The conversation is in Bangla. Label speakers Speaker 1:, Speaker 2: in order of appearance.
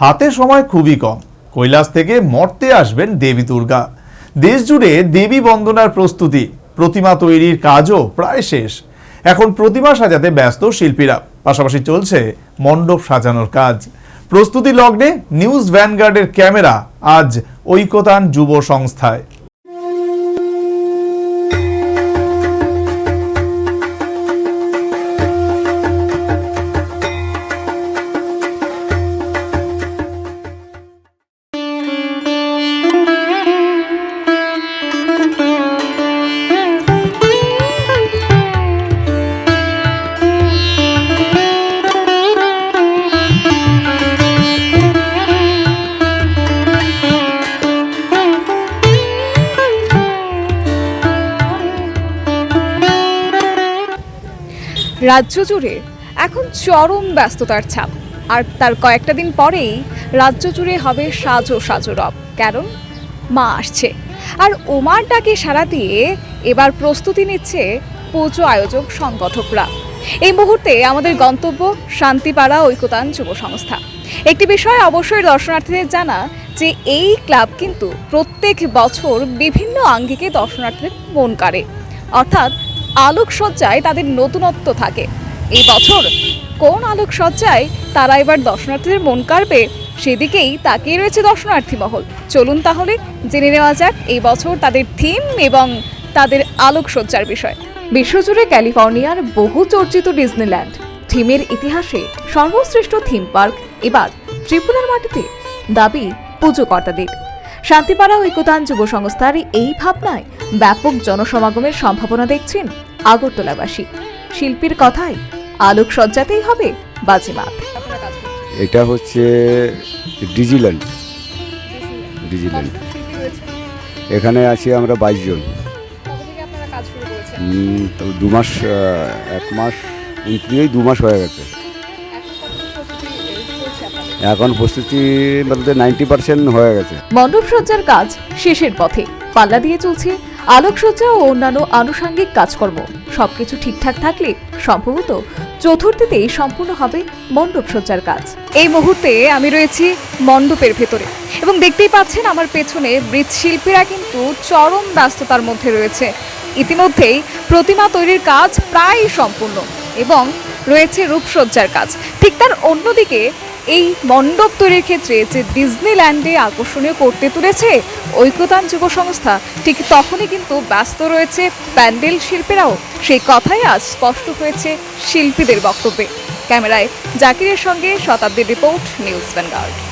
Speaker 1: হাতে সময় খুবই কম। কৈলাস থেকে মর্তে আসবেন দেবী দুর্গা। দেশ জুড়ে দেবী বন্দনার প্রস্তুতি, প্রতিমা তৈরির কাজও প্রায় শেষ। এখন প্রতিমা সাজাতে ব্যস্ত শিল্পীরা, পাশাপাশি চলছে মণ্ডপ সাজানোর কাজ। প্রস্তুতি লগ্নে নিউজ ভ্যানগার্ডের ক্যামেরা আজ ঐকতান যুব সংস্থায়।
Speaker 2: রাজ্য জুড়ে এখন চরম ব্যস্ততার ছাপ। আর তার কয়েকটা দিন পরেই রাজ্য জুড়ে হবে সাজো সাজো রব। কারণ মা আসছে। আর ওমার ডাকে সাড়া দিয়ে এবার প্রস্তুতি নিচ্ছে পুজো আয়োজক সংগঠকরা। এই মুহূর্তে আমাদের গন্তব্য শান্তিপাড়া ঐকতান যুব সংস্থা। একটি বিষয় অবশ্যই দর্শনার্থীদের জানা যে এই ক্লাব কিন্তু প্রত্যেক বছর বিভিন্ন আঙ্গিকে দর্শনার্থীদের মন কাড়ে। অর্থাৎ আলোকসজ্জায় তাদের নতুনত্ব থাকে। এই বছর কোন আলোকসজ্জায় তারা এবার দর্শনার্থীদের মন কাড়বে, সেদিকেই তাকিয়ে রয়েছে দর্শনার্থী মহল। চলুন তাহলে জেনে নেওয়া যাক এই বছর তাদের থিম এবং তাদের আলোকসজ্জার বিষয়। বিশ্বজুড়ে ক্যালিফোর্নিয়ার বহু চর্চিত ডিজনিল্যান্ড। থিমের ইতিহাসে সর্বশ্রেষ্ঠ থিম পার্ক এবার ত্রিপুরার মাটিতে। দাবি পুজো কর্তাদের শান্তিপাড়া ঐকতান যুব সংস্থার এই ভাবনায় ব্যাপক জনসমাগমের সম্ভাবনা দেখছেন আগরতলাবাসী। শিল্পীর কথায় আলোকসজ্জাতেই হবে বাজিমাত।
Speaker 3: এটা হচ্ছে ডিজিল্যান্ড। ডিজিল্যান্ড। এখানে আছি আমরা বাইশ জন। তো দু মাস এক মাস উনত্রিশেই দু মাস হয়ে গেছে। এখন প্রস্তুতি বলতে নাইনটি পার্সেন্ট হয়ে গেছে।
Speaker 2: মণ্ডপসজ্জার কাজ শেষের পথে। পাল্লা দিয়ে চলছে আলোকসজ্জা ও অন্যান্য আনুষঙ্গিক কাজকর্ম। সবকিছু ঠিকঠাক থাকলে সম্ভবত চতুর্থীতেই সম্পূর্ণ হবে মণ্ডপসজ্জার কাজ। এই মুহূর্তে আমি রয়েছি মণ্ডপের ভেতরে এবং দেখতেই পাচ্ছেন আমার পেছনে মৃৎশিল্পীরা কিন্তু চরম ব্যস্ততার মধ্যে রয়েছে। ইতিমধ্যেই প্রতিমা তৈরির কাজ প্রায় সম্পূর্ণ এবং রয়েছে রূপসজ্জার কাজ। ঠিক তার অন্যদিকে এই মণ্ডপ তৈরির ক্ষেত্রে যে ডিজনিল্যান্ডে আকর্ষণীয় করতে তুলেছে ঐক্যতান যুব সংস্থা ঠিক তখনই কিন্তু ব্যস্ত রয়েছে প্যান্ডেল শিল্পীরাও। সেই কথাই আজ স্পষ্ট হয়েছে শিল্পীদের বক্তব্যে। ক্যামেরায় জাকিরের সঙ্গে শতাব্দীর রিপোর্ট, নিউজ ভ্যানগার্ড।